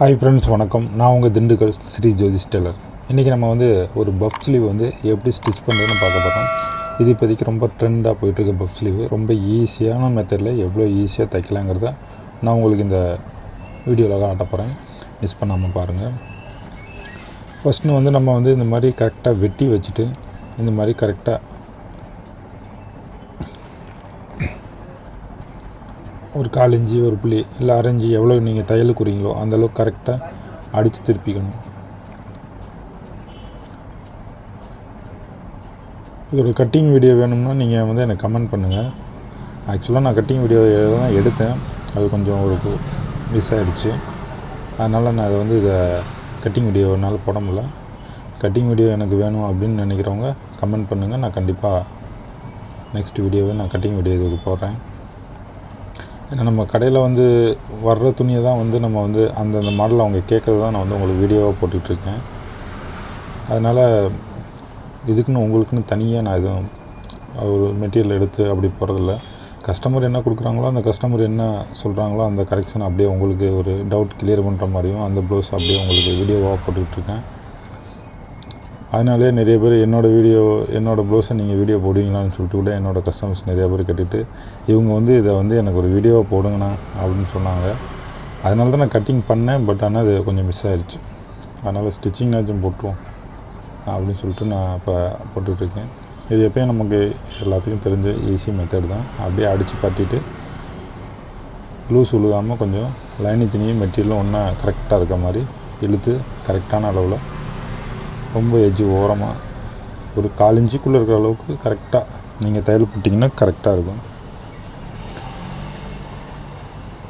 Hi friends வணக்கம். நான் உங்கள் திண்டுக்கல் ஸ்ரீ ஜோதிஷ் டெய்லர். இன்றைக்கி நம்ம வந்து ஒரு பப் ஸ்லீவ் வந்து எப்படி ஸ்டிச் பண்ணுறதுன்னு பார்க்க போகிறோம் இது இப்போதைக்கு ரொம்ப ட்ரெண்டாக போயிட்டுருக்கு பப் ஸ்லீவ். ரொம்ப ஈஸியான மெத்தடில் எவ்வளோ ஈஸியாக தைக்கலாங்கிறத நான் உங்களுக்கு இந்த வீடியோவில் காட்ட போகிறேன் மிஸ் பண்ணாமல் பாருங்கள் ஃபஸ்ட்டு வந்து நம்ம வந்து இந்த மாதிரி கரெக்டாக வெட்டி வச்சுட்டு இந்த மாதிரி கரெக்டாக ஒரு காலஞ்சி ஒரு புள்ளி இல்லை அரைஞ்சி எவ்வளோ நீங்கள் தையல் குறிங்களோ அந்தளவுக்கு கரெக்டாக அடித்து திருப்பிக்கணும். இதோட கட்டிங் வீடியோ வேணும்னா நீங்கள் வந்து எனக்கு கமெண்ட் பண்ணுங்கள் ஆக்சுவலாக நான் கட்டிங் வீடியோ தான் எடுத்தேன். அது கொஞ்சம் ஒரு மிஸ் ஆகிடுச்சு அதனால் நான் அதை வந்து இதை கட்டிங் வீடியோ என்னால் போட முடியல. கட்டிங் வீடியோ எனக்கு வேணும் அப்படின்னு நினைக்கிறவங்க கமெண்ட் பண்ணுங்கள் நான் கண்டிப்பாக நெக்ஸ்ட் வீடியோவை நான் கட்டிங் வீடியோ இதுக்கு போடுறேன். ஏன்னா நம்ம கடையில் வந்து வர்ற துணியை தான் வந்து நம்ம வந்து அந்தந்த மாடல் அவங்க கேட்குறது தான் நான் வந்து உங்களுக்கு வீடியோவாக போட்டுட்ருக்கேன். அதனால் இதுக்குன்னு உங்களுக்குன்னு தனியாக நான் எதுவும் ஒரு மெட்டீரியல் எடுத்து அப்படி போகிறதில்ல கஸ்டமர் என்ன கொடுக்குறாங்களோ அந்த கஸ்டமர் என்ன சொல்கிறாங்களோ அந்த கரெக்ஷன் அப்படியே உங்களுக்கு ஒரு டவுட் கிளியர் பண்ணுற மாதிரியும் அந்த ப்ளவுஸ் அப்படியே உங்களுக்கு வீடியோவாக போட்டுக்கிட்டுருக்கேன் அதனாலே நிறைய பேர் என்னோடய வீடியோ என்னோடய ப்ளவுஸை நீங்கள் வீடியோ போடுவீங்களான்னு சொல்லிட்டு கூட என்னோடய கஸ்டமர்ஸ் நிறைய பேர் கேட்டுட்டு இவங்க வந்து இதை வந்து எனக்கு ஒரு வீடியோவாக போடுங்கண்ணா அப்படின்னு சொன்னாங்க. அதனால தான் நான் கட்டிங் பண்ணேன் பட் ஆனால் அது கொஞ்சம் மிஸ் ஆயிடுச்சு அதனால் ஸ்டிச்சிங்னாச்சும் போட்டுருவோம் அப்படின்னு சொல்லிட்டு நான் இப்போ போட்டுட்ருக்கேன் இது எப்பயும் நமக்கு எல்லாத்துக்கும் தெரிஞ்ச ஈஸி மெத்தட் தான். அப்படியே அடித்து பட்டிட்டு லூஸ் உழுகாமல் கொஞ்சம் லைனி துணியும் மெட்டீரியலும் ஒன்றா கரெக்டாக இருக்க மாதிரி இழுத்து கரெக்டான அளவில் ரொம்ப எஜ்ஜு ஓரமாக ஒரு கால் இருக்கிற அளவுக்கு கரெக்டாக நீங்கள் தையல் போட்டிங்கன்னா கரெக்டாக இருக்கும்.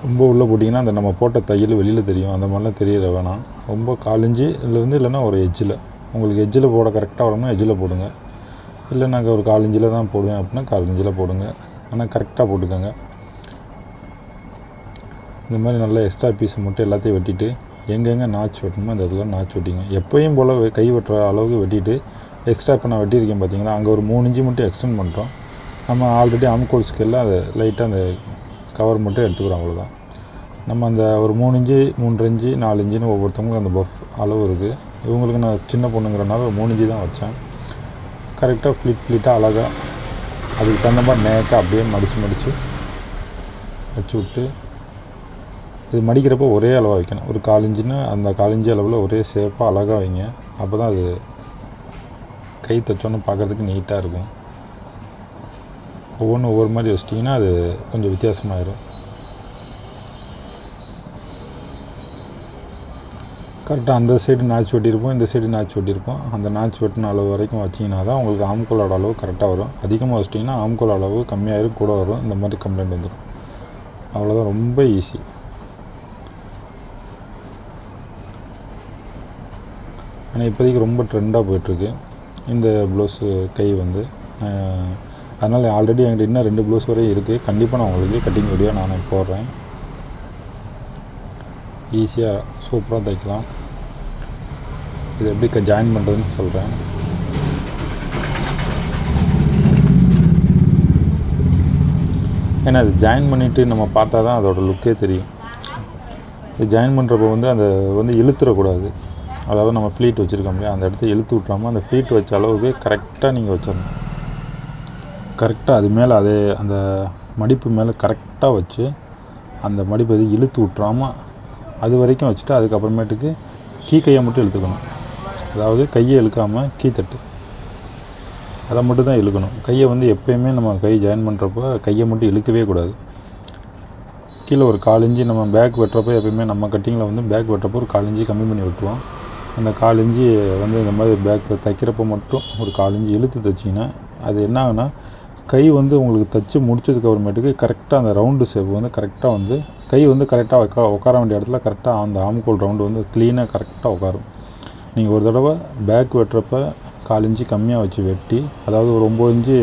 ரொம்ப உள்ளே போட்டிங்கன்னா அந்த நம்ம போட்ட தையல் வெளியில் தெரியும். அந்த மாதிரிலாம் தெரியற வேணாம். ரொம்ப கால் இல்லைன்னா ஒரு எஜ்ஜில் உங்களுக்கு எஜ்ஜில் போட கரெக்டாக வரணும்னா எஜ்ஜில் போடுங்க. இல்லை நாங்கள் ஒரு காலஞ்சில் தான் போடுவேன் அப்படின்னா காலஞ்சில் போடுங்க. ஆனால் கரெக்டாக போட்டுக்கோங்க. இந்த மாதிரி நல்லா எக்ஸ்ட்ரா பீஸை மட்டும் எல்லாத்தையும் வெட்டிட்டு எங்கெங்கே நாச் வெட்டணுமோ அந்த இடத்துல நாச் வெட்டிங்க. எப்பயும் போல் கை வெட்டுற அளவுக்கு வெட்டிட்டு எக்ஸ்ட்ரா இப்போ நான் வெட்டியிருக்கேன் பார்த்தீங்களா அங்கே ஒரு மூணு இன்ச்சு மட்டும் எக்ஸ்டெண்ட் பண்ணுறோம் நம்ம ஆல்ரெடி அம்கோல் ஸ்கேலில் அதை லைட்டாக அந்த கவர் மட்டும் எடுத்துக்கிறோம் அவ்வளோதான் நம்ம அந்த ஒரு மூணு இன்ச்சு மூன்று இன்ச்சு நாலு இன்ச்சுன்னு ஒவ்வொருத்தவங்களுக்கும் அந்த பஃப் அளவு இருக்குது இவங்களுக்கு நான் சின்ன பொண்ணுங்கிறனால ஒரு மூணு இன்ச்சு தான் வச்சேன். கரெக்டாக ஃப்ளிட் ஃப்ளிட்டாக அழகாக அதுக்கு தகுந்த மாதிரி நேக்காக அப்படியே மடித்து மடித்து வச்சு விட்டு இது மடிக்கிறப்போ ஒரே அளவாக வைக்கணும். ஒரு கால் அந்த காலிஞ்சி அளவில் ஒரே ஷேப்பாக அழகாக வைங்க. அப்போ தான் அது கை தைச்சோன்னு பார்க்குறதுக்கு நீட்டாக இருக்கும். ஒவ்வொன்றும் ஒவ்வொரு மாதிரி வச்சிட்டிங்கன்னா அது கொஞ்சம் வித்தியாசமாயிடும் கரெக்டாக அந்த சைடு நாச்சு வெட்டியிருப்போம் இந்த சைடு நாச்சு வெட்டியிருப்போம் அந்த நாச்சு வெட்டின அளவு வரைக்கும் வச்சிங்கன்னா தான் உங்களுக்கு ஆம்கோலோட அளவு கரெக்டாக வரும். அதிகமாக வச்சிட்டிங்கன்னா ஆம்கோல் அளவு கம்மியாயிரும் கூட வரும். இந்த மாதிரி கம்ப்ளைண்ட் வந்துடும் அவ்வளோதான் ரொம்ப ஈஸி ஆனால் இப்போதைக்கு ரொம்ப ட்ரெண்டாக போயிட்டுருக்கு. இந்த ப்ளவுஸு கை வந்து. அதனால் ஆல்ரெடி என்கிட்ட இன்னும் ரெண்டு ப்ளவுஸ் வரையும் இருக்குது கண்டிப்பாக நான் உங்களுக்கு கட்டிங் வீடியோ நான் போடுறேன். ஈஸியாக சூப்பராக தைக்கலாம். இது எப்படி ஜாயின் பண்ணுறதுன்னு சொல்கிறேன் ஏன்னா அது ஜாயின் பண்ணிவிட்டு நம்ம பார்த்தா தான் அதோடய லுக்கே தெரியும். இது ஜாயின் பண்ணுறப்போ வந்து அந்த வந்து இழுத்துடக்கூடாது அதாவது நம்ம ஃப்ளீட் வச்சுருக்கோம் இல்லையா? அந்த இடத்த இழுத்து விட்றாமல் அந்த ஃப்ளீட் வச்ச அளவுக்கு கரெக்டாக நீங்கள் வச்சிடணும். கரெக்டாக அது மேலே அதே அந்த மடிப்பு மேலே கரெக்டாக வச்சு அந்த மடிப்பு அது இழுத்து விட்றாமல் அது வரைக்கும் வச்சுட்டு அதுக்கப்புறமேட்டுக்கு கீ கையை மட்டும் இழுத்துக்கணும். அதாவது கையை இழுக்காமல் கீ தட்டு. அதை மட்டும் தான் இழுக்கணும். கையை வந்து எப்போயுமே நம்ம கை ஜாயின் பண்ணுறப்போ கையை மட்டும் இழுக்கவே கூடாது. கீழே ஒரு கால் இஞ்சி நம்ம பேக் வெட்டுறப்போ எப்பயுமே நம்ம கட்டிங்கில் வந்து பேக் வெட்டுறப்போ ஒரு கால் கம்மி பண்ணி வெட்டுவோம். அந்த கால் இஞ்சி வந்து இந்த மாதிரி பேக் தைக்கிறப்போ மட்டும் ஒரு கால் இஞ்சி இழுத்து தைச்சிங்கன்னா அது என்ன ஆகுனா கை வந்து உங்களுக்கு தைச்சி முடிச்சதுக்கு அப்புறமேட்டுக்கு கரெக்டாக அந்த ரவுண்டு ஷேப் வந்து கரெக்டாக வந்து கை வந்து கரெக்டாக உட்கா உட்கார வேண்டிய இடத்துல கரெக்டாக அந்த ஆம்கோல் ரவுண்டு வந்து க்ளீனாக கரெக்டாக உட்காரும் நீங்கள் ஒரு தடவை பேக் வெட்டுறப்ப கால் இன்ச்சு கம்மியாக வச்சு வெட்டி அதாவது ஒரு ஒம்பது இன்ச்சு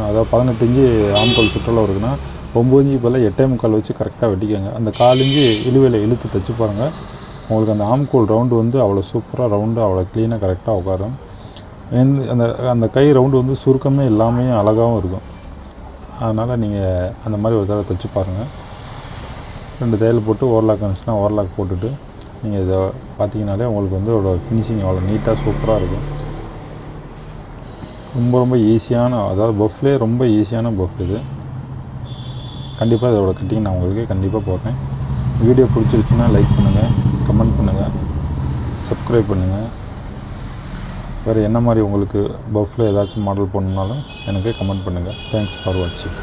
அதாவது பதினெட்டு இன்ச்சு ஆம்கோல் சுற்றளவு இருக்குன்னா ஒம்பது இன்ச்சு பதில் எட்டே முக்கால் வச்சு கரெக்டாக வெட்டிக்கோங்க. அந்த கால் இன்ச்சு இழுவையில் இழுத்து தைச்சு பாருங்கள் உங்களுக்கு அந்த ஆம்கூல் ரவுண்டு வந்து அவ்வளோ சூப்பராக ரவுண்டு அவ்வளோ க்ளீனாக கரெக்டாக உட்காரும். எந்த அந்த அந்த கை ரவுண்டு வந்து சுருக்கமே இல்லாமையும் அழகாகவும் இருக்கும். அதனால் நீங்கள் அந்த மாதிரி ஒரு தடவை தைச்சி பாருங்கள் ரெண்டு தையல் போட்டு ஓவர்லாக் இருந்துச்சுன்னா ஓவர்லாக் போட்டுட்டு நீங்கள் இதை பார்த்தீங்கனாலே உங்களுக்கு வந்து அதோட ஃபினிஷிங் அவ்வளோ நீட்டாக சூப்பராக இருக்கும். ரொம்ப ரொம்ப ஈஸியான அதாவது பஃப்லே ரொம்ப ஈஸியான பஃப் இது. கண்டிப்பாக இதோட கட்டிங் நான் உங்களுக்கு கண்டிப்பாக போடுறேன். வீடியோ பிடிச்சிருச்சுன்னா லைக் பண்ணுங்கள் சப்ஸ்கிரைப் பண்ணுங்கள் வேறு என்ன மாதிரி உங்களுக்கு பஃப்பில் ஏதாச்சும் மாடல் போடணுன்னாலும் எனக்கு கமெண்ட் பண்ணுங்கள் தேங்க்ஸ் ஃபார் வாட்சிங்